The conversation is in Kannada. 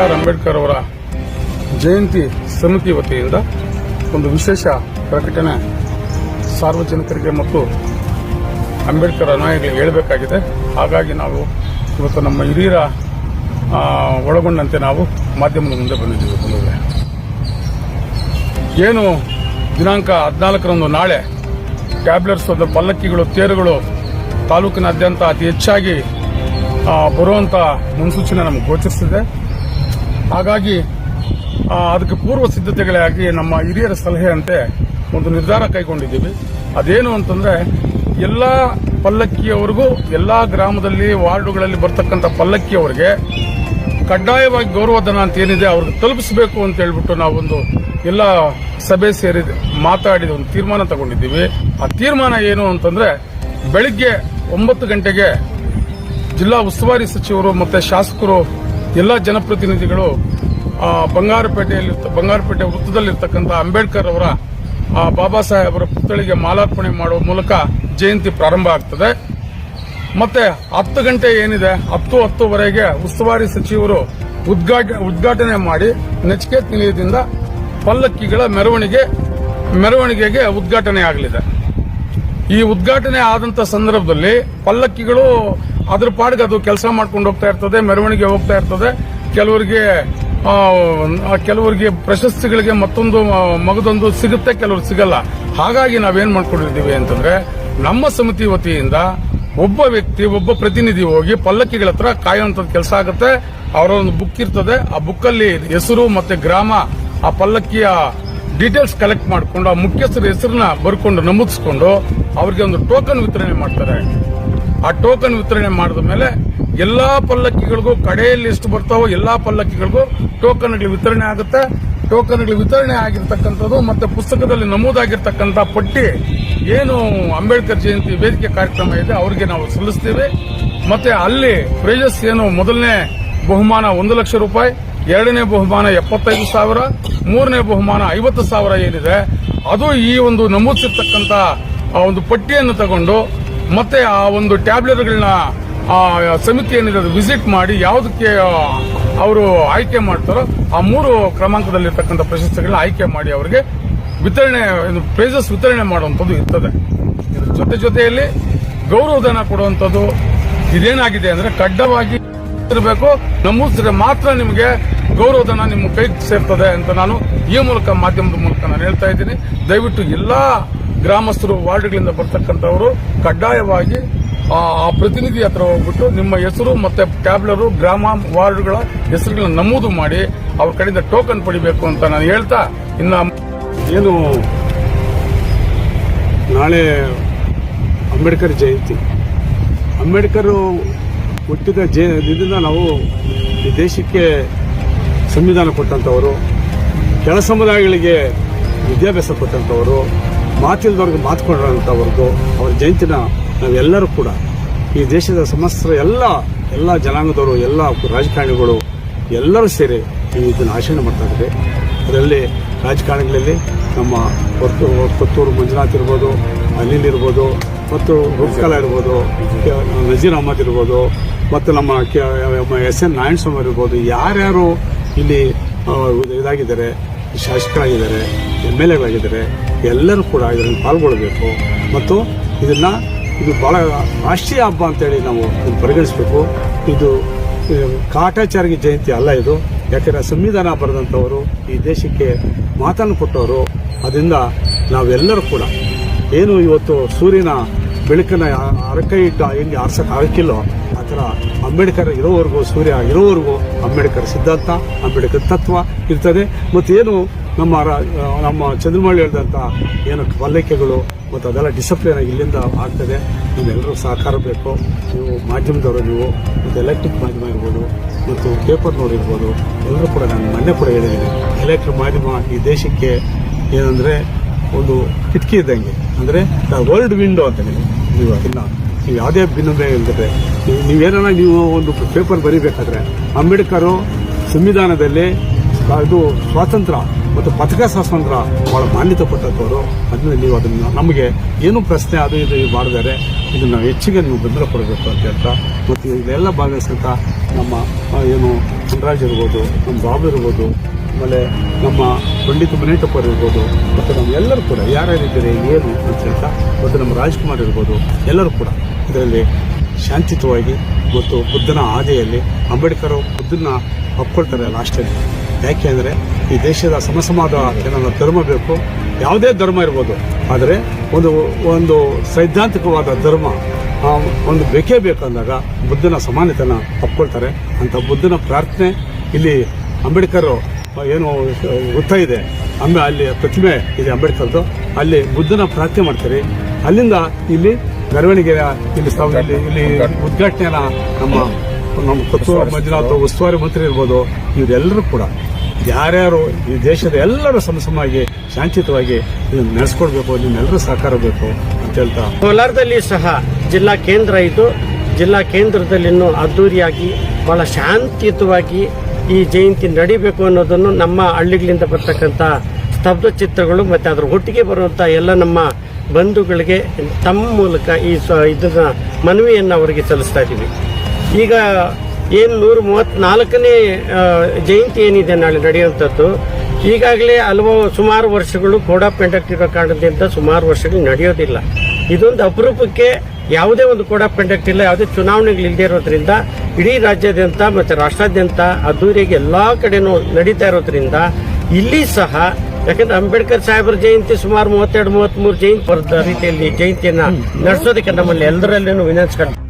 ಆರ್ ಅಂಬೇಡ್ಕರ್ ಅವರ ಜಯಂತಿ ಸಮಿತಿ ವತಿಯಿಂದ ಒಂದು ವಿಶೇಷ ಪ್ರಕಟಣೆ ಸಾರ್ವಜನಿಕರಿಗೆ ಮತ್ತು ಅಂಬೇಡ್ಕರ್ ಅನುಯಾಯಿಗಳಿಗೆ ಹೇಳಬೇಕಾಗಿದೆ. ಹಾಗಾಗಿ ನಾವು ಇವತ್ತು ನಮ್ಮ ಹಿರಿಯರ ಒಳಗೊಂಡಂತೆ ನಾವು ಮಾಧ್ಯಮದ ಮುಂದೆ ಬಂದಿದ್ದೀವಿ. ಏನು ದಿನಾಂಕ ಹದಿನಾಲ್ಕರಂದು ನಾಳೆ ಟ್ಯಾಬ್ಲೆಟ್ಸ್ ಪಲ್ಲಕ್ಕಿಗಳು, ತೇರುಗಳು ತಾಲೂಕಿನಾದ್ಯಂತ ಅತಿ ಹೆಚ್ಚಾಗಿ ಬರುವಂಥ ಮುನ್ಸೂಚನೆ ನಮಗೆ ಗೋಚರಿಸಿದೆ. ಹಾಗಾಗಿ ಅದಕ್ಕೆ ಪೂರ್ವ ಸಿದ್ಧತೆಗಳಾಗಿ ನಮ್ಮ ಹಿರಿಯರ ಸಲಹೆಯಂತೆ ಒಂದು ನಿರ್ಧಾರ ಕೈಗೊಂಡಿದ್ದೀವಿ. ಅದೇನು ಅಂತಂದ್ರೆ, ಎಲ್ಲ ಪಲ್ಲಕ್ಕಿಯವರಿಗೂ, ಎಲ್ಲ ಗ್ರಾಮದಲ್ಲಿ, ವಾರ್ಡುಗಳಲ್ಲಿ ಬರ್ತಕ್ಕಂಥ ಪಲ್ಲಕ್ಕಿಯವರಿಗೆ ಕಡ್ಡಾಯವಾಗಿ ಗೌರವಧನ ಅಂತ ಏನಿದೆ, ಅವ್ರಿಗೆ ತಲುಪಿಸಬೇಕು ಅಂತ ಹೇಳ್ಬಿಟ್ಟು ನಾವೊಂದು ಎಲ್ಲ ಸಭೆ ಸೇರಿ ಮಾತಾಡಿದ ಒಂದು ತೀರ್ಮಾನ ತಗೊಂಡಿದ್ದೀವಿ. ಆ ತೀರ್ಮಾನ ಏನು ಅಂತಂದ್ರೆ, ಬೆಳಿಗ್ಗೆ ಒಂಬತ್ತು ಗಂಟೆಗೆ ಜಿಲ್ಲಾ ಉಸ್ತುವಾರಿ ಸಚಿವರು ಮತ್ತೆ ಶಾಸಕರು ಎಲ್ಲ ಜನಪ್ರತಿನಿಧಿಗಳು ಬಂಗಾರಪೇಟೆಯಲ್ಲಿ ಬಂಗಾರಪೇಟೆ ವೃತ್ತದಲ್ಲಿರ್ತಕ್ಕಂಥ ಅಂಬೇಡ್ಕರ್ ಅವರ ಬಾಬಾ ಸಾಹೇಬರ ಪುತ್ಥಳಿಗೆ ಮಾಲಾರ್ಪಣೆ ಮಾಡುವ ಮೂಲಕ ಜಯಂತಿ ಪ್ರಾರಂಭ ಆಗ್ತದೆ. ಮತ್ತೆ ಹತ್ತು ಗಂಟೆ ಏನಿದೆ, ಹತ್ತು ಹತ್ತುವರೆಗೆ ಉಸ್ತುವಾರಿ ಸಚಿವರು ಉದ್ಘಾಟ- ಉದ್ಘಾಟನೆ ಮಾಡಿ ನಚಿಕೇತ್ ನಿಲಯದಿಂದ ಪಲ್ಲಕ್ಕಿಗಳ ಮೆರವಣಿಗೆ, ಮೆರವಣಿಗೆಗೆ ಉದ್ಘಾಟನೆ ಆಗಲಿದೆ. ಈ ಉದ್ಘಾಟನೆ ಆದಂತ ಸಂದರ್ಭದಲ್ಲಿ ಪಲ್ಲಕ್ಕಿಗಳು ಅದ್ರ ಪಾಡಿಗೆ ಅದು ಕೆಲಸ ಮಾಡ್ಕೊಂಡು ಹೋಗ್ತಾ ಇರ್ತದೆ, ಮೆರವಣಿಗೆ ಹೋಗ್ತಾ ಇರ್ತದೆ. ಕೆಲವರಿಗೆ ಕೆಲವರಿಗೆ ಪ್ರಶಸ್ತಿಗಳಿಗೆ ಮತ್ತೊಂದು ಮಗದೊಂದು ಸಿಗುತ್ತೆ, ಕೆಲವರು ಸಿಗಲ್ಲ. ಹಾಗಾಗಿ ನಾವೇನ್ ಮಾಡ್ಕೊಂಡಿದ್ದೀವಿ ಅಂತಂದ್ರೆ, ನಮ್ಮ ಸಮಿತಿ ವತಿಯಿಂದ ಒಬ್ಬ ವ್ಯಕ್ತಿ, ಒಬ್ಬ ಪ್ರತಿನಿಧಿ ಹೋಗಿ ಪಲ್ಲಕ್ಕಿಗಳ ಹತ್ರ ಕಾಯುವಂತ ಕೆಲಸ ಆಗುತ್ತೆ. ಅವರೊಂದು ಬುಕ್ ಇರ್ತದೆ. ಆ ಬುಕ್ ಅಲ್ಲಿ ಹೆಸರು ಮತ್ತೆ ಗ್ರಾಮ, ಆ ಪಲ್ಲಕ್ಕಿಯ ಡೀಟೇಲ್ಸ್ ಕಲೆಕ್ಟ್ ಮಾಡಿಕೊಂಡು, ಆ ಮುಖ್ಯಸ್ಥರ ಹೆಸರನ್ನ ಬರ್ಕೊಂಡು ನಮೂದಿಸ್ಕೊಂಡು, ಅವರಿಗೆ ಒಂದು ಟೋಕನ್ ವಿತರಣೆ ಮಾಡ್ತಾರೆ. ಆ ಟೋಕನ್ ವಿತರಣೆ ಮಾಡಿದ ಮೇಲೆ ಎಲ್ಲಾ ಪಲ್ಲಕ್ಕಿಗಳಿಗೂ ಕಡೆಯಲ್ಲಿ ಎಷ್ಟು ಬರ್ತಾವೋ ಎಲ್ಲಾ ಪಲ್ಲಕ್ಕಿಗಳಿಗೂ ಟೋಕನ್ಗಳು ವಿತರಣೆ ಆಗುತ್ತೆ. ಟೋಕನ್ಗಳು ವಿತರಣೆ ಆಗಿರ್ತಕ್ಕಂಥದ್ದು ಮತ್ತೆ ಪುಸ್ತಕದಲ್ಲಿ ನಮೂದಾಗಿರ್ತಕ್ಕಂಥ ಪಟ್ಟಿ ಏನು ಅಂಬೇಡ್ಕರ್ ಜಯಂತಿ ವೇದಿಕೆ ಕಾರ್ಯಕ್ರಮ ಇದೆ, ಅವರಿಗೆ ನಾವು ಸಲ್ಲಿಸ್ತೀವಿ. ಮತ್ತೆ ಅಲ್ಲಿ ಪ್ರೈಜಸ್ ಏನು ಮೊದಲನೇ ಬಹುಮಾನ ಒಂದು ಲಕ್ಷ ರೂಪಾಯಿ, ಎರಡನೇ ಬಹುಮಾನ ಎಪ್ಪತ್ತೈದು ಸಾವಿರ, ಮೂರನೇ ಬಹುಮಾನ ಐವತ್ತು ಸಾವಿರ ಏನಿದೆ. ಅದು ಈ ಒಂದು ನಮೂದಿಸಿರ್ತಕ್ಕಂಥ ಒಂದು ಪಟ್ಟಿಯನ್ನು ತಗೊಂಡು ಮತ್ತೆ ಆ ಒಂದು ಟ್ಯಾಬ್ಲೆಟ್ಗಳನ್ನ ಆ ಸಮಿತಿ ಏನಿದೆ ವಿಸಿಟ್ ಮಾಡಿ ಯಾವುದಕ್ಕೆ ಅವರು ಆಯ್ಕೆ ಮಾಡ್ತಾರೋ ಆ ಮೂರು ಕ್ರಮಾಂಕದಲ್ಲಿರ್ತಕ್ಕಂಥ ಪ್ರಶಸ್ತಿಗಳನ್ನ ಆಯ್ಕೆ ಮಾಡಿ ಅವರಿಗೆ ವಿತರಣೆ ಪ್ರೈಸಸ್ ವಿತರಣೆ ಮಾಡುವಂಥದ್ದು ಇರ್ತದೆ. ಇದ್ರ ಜೊತೆ ಜೊತೆಯಲ್ಲಿ ಗೌರವಧನ ಕೊಡುವಂಥದ್ದು ಇದೇನಾಗಿದೆ ಅಂದ್ರೆ ಕಡ್ಡವಾಗಿ ಇರಬೇಕು. ನಮೂದಿಸಿದ್ರೆ ಮಾತ್ರ ನಿಮಗೆ ಗೌರವಧನ ನಿಮ್ಮ ಕೈಗೆ ಸೇರ್ತದೆ ಅಂತ ನಾನು ಈ ಮೂಲಕ ಮಾಧ್ಯಮದ ಮೂಲಕ ನಾನು ಹೇಳ್ತಾ ಇದ್ದೀನಿ. ದಯವಿಟ್ಟು ಎಲ್ಲಾ ಗ್ರಾಮಸ್ಥರು, ವಾರ್ಡ್ಗಳಿಂದ ಬರ್ತಕ್ಕಂಥವರು ಕಡ್ಡಾಯವಾಗಿ ಆ ಪ್ರತಿನಿಧಿ ಹತ್ರ ಹೋಗ್ಬಿಟ್ಟು ನಿಮ್ಮ ಹೆಸರು ಮತ್ತೆ ಟ್ಯಾಬ್ಲರು, ಗ್ರಾಮ, ವಾರ್ಡ್ಗಳ ಹೆಸರುಗಳನ್ನ ನಮೂದು ಮಾಡಿ ಅವ್ರ ಕಡೆಯಿಂದ ಟೋಕನ್ ಪಡಿಬೇಕು ಅಂತ ನಾನು ಹೇಳ್ತಾ ಇನ್ನ ಏನು ನಾಳೆ ಅಂಬೇಡ್ಕರ್ ಜಯಂತಿ. ಅಂಬೇಡ್ಕರ್ ಹುಟ್ಟಿದ ಜಯ ನಾವು ಈ ದೇಶಕ್ಕೆ ಸಂವಿಧಾನ ಕೊಟ್ಟಂಥವರು, ಕೆಳ ಸಮುದಾಯಗಳಿಗೆ ವಿದ್ಯಾಭ್ಯಾಸ ಕೊಟ್ಟಂಥವರು, ಮಾತಿಲ್ದವ್ರಿಗೆ ಮಾತು ಅವ್ರ ಜಯಂತಿನ ನಾವೆಲ್ಲರೂ ಕೂಡ ಈ ದೇಶದ ಸಮಸ್ತ ಎಲ್ಲ ಎಲ್ಲ ಜನಾಂಗದವರು, ಎಲ್ಲ ರಾಜಕಾರಣಿಗಳು ಎಲ್ಲರೂ ಸೇರಿ ಇದನ್ನು ಆಚರಣೆ ಮಾಡ್ತಾ ಇದ್ದಾರೆ ಅದರಲ್ಲಿ ರಾಜಕಾರಣಿಗಳಲ್ಲಿ ನಮ್ಮ ಹೊತ್ತು ಕೊತ್ತೂರು ಮಂಜುನಾಥ್ ಇರ್ಬೋದು, ಅನಿಲ್ ಇರ್ಬೋದು, ಮತ್ತು ರೂಪಕಲಾ ಇರ್ಬೋದು ನಜೀರ್ ಅಹಮದ್ ಇರ್ಬೋದು, ಮತ್ತು ನಮ್ಮ ಎಸ್ ಎನ್ ನಾರಾಯಣ ಸ್ವಾಮಿ ಇರ್ಬೋದು, ಯಾರ್ಯಾರು ಇಲ್ಲಿ ಇದಾಗಿದ್ದಾರೆ, ಶಾಸಕರಾಗಿದ್ದಾರೆ ಎಂ ಎಲ್ ಎಗಳಾಗಿದ್ದಾರೆ, ಎಲ್ಲರೂ ಕೂಡ ಇದರಲ್ಲಿ ಪಾಲ್ಗೊಳ್ಳಬೇಕು. ಮತ್ತು ಇದನ್ನು, ಇದು ಭಾಳ ರಾಷ್ಟ್ರೀಯ ಹಬ್ಬ ಅಂತೇಳಿ ನಾವು ಇದನ್ನು ಪರಿಗಣಿಸಬೇಕು. ಇದು ಕಾಟಾಚಾರಿಗೆ ಜಯಂತಿ ಅಲ್ಲ ಇದು. ಯಾಕಂದರೆ ಸಂವಿಧಾನ ಬರೆದಂಥವರು, ಈ ದೇಶಕ್ಕೆ ಮಾತನ್ನು ಕೊಟ್ಟವರು, ಅದರಿಂದ ನಾವೆಲ್ಲರೂ ಕೂಡ, ಏನು ಇವತ್ತು ಸೂರ್ಯನ ಬೆಳಕನ್ನ ಅರಕೈ ಇಟ್ಟು ಹೆಂಗೆ ಆರ್ಸಕ್ ಆಗಕ್ಕಿಲ್ಲೋ ಆ ಥರ ಅಂಬೇಡ್ಕರ್ ಇರೋವರೆಗೂ ಸೂರ್ಯ ಇರೋವರೆಗೂ ಅಂಬೇಡ್ಕರ್ ಸಿದ್ಧಾಂತ, ಅಂಬೇಡ್ಕರ್ ತತ್ವ ಇರ್ತದೆ. ಮತ್ತೇನು ನಮ್ಮ ನಮ್ಮ ಚಂದ್ರಮೌಳಿ ಹೇಳಿದಂಥ ಏನು ಪಲ್ಲಕ್ಕೆಗಳು ಮತ್ತು ಅದೆಲ್ಲ ಡಿಸಿಪ್ಲಿನ್ ಇಲ್ಲಿಂದ ಆಗ್ತದೆ. ನಿಮ್ಮೆಲ್ಲರೂ ಸಹಕಾರ ಬೇಕು. ನೀವು ಮಾಧ್ಯಮದವರು ನೀವು ಮತ್ತು ಎಲೆಕ್ಟ್ರಿಕ್ ಮಾಧ್ಯಮ ಇರ್ಬೋದು ಮತ್ತು ಪೇಪರ್ನವ್ರು ನೋಡಿರ್ಬೋದು ಎಲ್ಲರೂ ಕೂಡ ನಾನು ಮೊನ್ನೆ ಕೂಡ ಹೇಳಿದ್ದೀನಿ. ಎಲೆಕ್ಟ್ರಿಕ್ ಮಾಧ್ಯಮ ಈ ದೇಶಕ್ಕೆ ಏನಂದರೆ ಒಂದು ಕಿಟಕಿ ಇದ್ದಂಗೆ. ಅಂದರೆ ವರ್ಲ್ಡ್ ವಿಂಡೋ ಅಂತ ನೀವು ಅದನ್ನ ನೀವು ಯಾವುದೇ ಭಿನ್ನತೆ ಇಲ್ಲದೆ ನೀವು ನೀವೇನ ನೀವು ಒಂದು ಪೇಪರ್ ಬರೀಬೇಕಾದ್ರೆ ಅಂಬೇಡ್ಕರು ಸಂವಿಧಾನದಲ್ಲಿ ಇದು ಸ್ವಾತಂತ್ರ್ಯ ಮತ್ತು ಪತ್ರಿಕಾ ಸ್ವಾತಂತ್ರ್ಯ ಬಹಳ ಮಾನ್ಯತೆ ಕೊಟ್ಟಂಥವ್ರು. ಅದನ್ನ ನೀವು ಅದನ್ನು ನಮಗೆ ಏನು ಪ್ರಶ್ನೆ ಅದು ಇದು ಮಾಡಿದರೆ ಇದನ್ನ ಹೆಚ್ಚಿಗೆ ನೀವು ಬೆಂಬಲ ಕೊಡಬೇಕು ಅಂತ ಹೇಳ್ತಾ ಮತ್ತು ಇದೆಲ್ಲ ಭಾಗವಹಿಸಿದಂಥ ನಮ್ಮ ಏನು ಚಂದ್ರಾಜ್ ಇರ್ಬೋದು, ನಮ್ಮ ಬಾಬು ಇರ್ಬೋದು ಆಮೇಲೆ ನಮ್ಮ ಪಂಡಿತ ಮುನೇಟಪ್ಪರ್ ಇರ್ಬೋದು, ಮತ್ತು ನಮ್ಮ ಎಲ್ಲರೂ ಕೂಡ ಯಾರ್ಯಾರಿದ್ದಾರೆ ಏನು ಅಂತ ಹೇಳ್ತಾ, ಮತ್ತು ನಮ್ಮ ರಾಜ್ಕುಮಾರ್ ಇರ್ಬೋದು, ಎಲ್ಲರೂ ಕೂಡ ಇದರಲ್ಲಿ ಶಾಂತಿಯುತವಾಗಿ ಮತ್ತು ಬುದ್ಧನ ಆದೆಯಲ್ಲಿ ಅಂಬೇಡ್ಕರ್ ಬುದ್ಧನ ಒಪ್ಕೊಳ್ತಾರೆ ಲಾಸ್ಟಲ್ಲಿ ಯಾಕೆ ಅಂದರೆ ಈ ದೇಶದ ಸಮಸಮಾದ ಏನಾದ್ರು ಧರ್ಮ ಬೇಕು, ಯಾವುದೇ ಧರ್ಮ ಇರ್ಬೋದು, ಆದರೆ ಒಂದು ಒಂದು ಸೈದ್ಧಾಂತಿಕವಾದ ಧರ್ಮ ಒಂದು ಬೇಕೇ ಬೇಕಂದಾಗ ಬುದ್ಧನ ಸಮಾನತೆಯನ್ನು ಒಪ್ಕೊಳ್ತಾರೆ. ಅಂತ ಬುದ್ಧನ ಪ್ರಾರ್ಥನೆ ಇಲ್ಲಿ ಅಂಬೇಡ್ಕರ್ ಏನು ವೃತ್ತ ಇದೆ. ಅಂಬೆ ಅಲ್ಲಿ ಪ್ರತಿಮೆ ಇದೆ ಅಂಬೇಡ್ಕರ್ದು. ಅಲ್ಲಿ ಬುದ್ಧನ ಪ್ರಾರ್ಥನೆ ಮಾಡ್ತಾರೆ. ಅಲ್ಲಿಂದ ಇಲ್ಲಿ ಮೆರವಣಿಗೆ ಇಲ್ಲಿ ಸ್ಥಾಪ- ಇಲ್ಲಿ ಇಲ್ಲಿ ಉದ್ಘಾಟನೆಯನ್ನ ನಮ್ಮ ನಮ್ಮ ಕೊತ್ತೂರು ಮಂಜುನಾಥ್ ಉಸ್ತುವಾರಿ ಮಂತ್ರಿ ಇರ್ಬೋದು ಇವರೆಲ್ಲರೂ ಕೂಡ ಯಾರ್ಯಾರು ಈ ದೇಶದ ಎಲ್ಲರೂ ಸಮಸಮವಾಗಿ ಶಾಂತಿಯುತವಾಗಿ ಇದನ್ನು ನಡೆಸ್ಕೊಡ್ಬೇಕು ನಿಮ್ಮೆಲ್ಲರೂ ಸಹಕಾರ ಬೇಕು ಅಂತ ಹೇಳ್ತಾ ಕೋಲಾರದಲ್ಲಿ ಸಹ ಜಿಲ್ಲಾ ಕೇಂದ್ರ ಇದು. ಜಿಲ್ಲಾ ಕೇಂದ್ರದಲ್ಲಿ ಇನ್ನೂ ಅದ್ದೂರಿಯಾಗಿ ಬಹಳ ಶಾಂತಿಯುತವಾಗಿ ಈ ಜಯಂತಿ ನಡಿಬೇಕು ಅನ್ನೋದನ್ನು ನಮ್ಮ ಹಳ್ಳಿಗಳಿಂದ ಬರ್ತಕ್ಕಂಥ ಸ್ತಬ್ಧ ಚಿತ್ರಗಳು ಮತ್ತು ಅದರ ಒಟ್ಟಿಗೆ ಬರುವಂಥ ಎಲ್ಲ ನಮ್ಮ ಬಂಧುಗಳಿಗೆ ತಮ್ಮ ಮೂಲಕ ಈ ಸ- ಇದನ್ನ ಮನವಿಯನ್ನು ಅವರಿಗೆ ಸಲ್ಲಿಸ್ತಾ ಇದ್ದೀವಿ. ಈಗ ಏನು ನೂರ ಮೂವತ್ನಾಲ್ಕನೇ ಆ, ಜಯಂತಿ ಏನಿದೆ ನಾಳೆ ನಡೆಯುವಂಥದ್ದು ಈಗಾಗಲೇ ಹಲವು ಸುಮಾರು ವರ್ಷಗಳು ಕೋಡ್ ಆಫ್ ಇರೋ ಕಾರಣದಿಂದ ಸುಮಾರು ವರ್ಷಗಳು ನಡೆಯೋದಿಲ್ಲ. ಇದೊಂದು ಅಪರೂಪಕ್ಕೆ ಯಾವುದೇ ಒಂದು ಕೋಡ್ ಆಫ್ ಕಂಡಕ್ಟ್ ಇಲ್ಲ ಯಾವುದೇ ಚುನಾವಣೆಗಳು ಇಲ್ಲದೇ ಇರೋದ್ರಿಂದ ಇಡೀ ರಾಜ್ಯಾದ್ಯಂತ ಮತ್ತು ರಾಷ್ಟ್ರಾದ್ಯಂತ ಅದ್ದೂರಿಯಾಗಿ ಎಲ್ಲ ಕಡೆನೂ ನಡೀತಾ ಇರೋದ್ರಿಂದ ಇಲ್ಲಿ ಸಹ ಯಾಕಂದ್ರೆ ಅಂಬೇಡ್ಕರ್ ಸಾಹೇಬರ ಜಯಂತಿ ಸುಮಾರು ಮೂವತ್ತೆರಡು ಮೂವತ್ಮೂರು ಜಯಂತಿ ಬರದ ರೀತಿಯಲ್ಲಿ ಜಯಂತಿಯನ್ನ ನಡೆಸೋದಕ್ಕೆ ನಮ್ಮಲ್ಲಿ ಎಲ್ಲರಲ್ಲೂ ವಿನಂತಿಸ್ಕೊಂಡು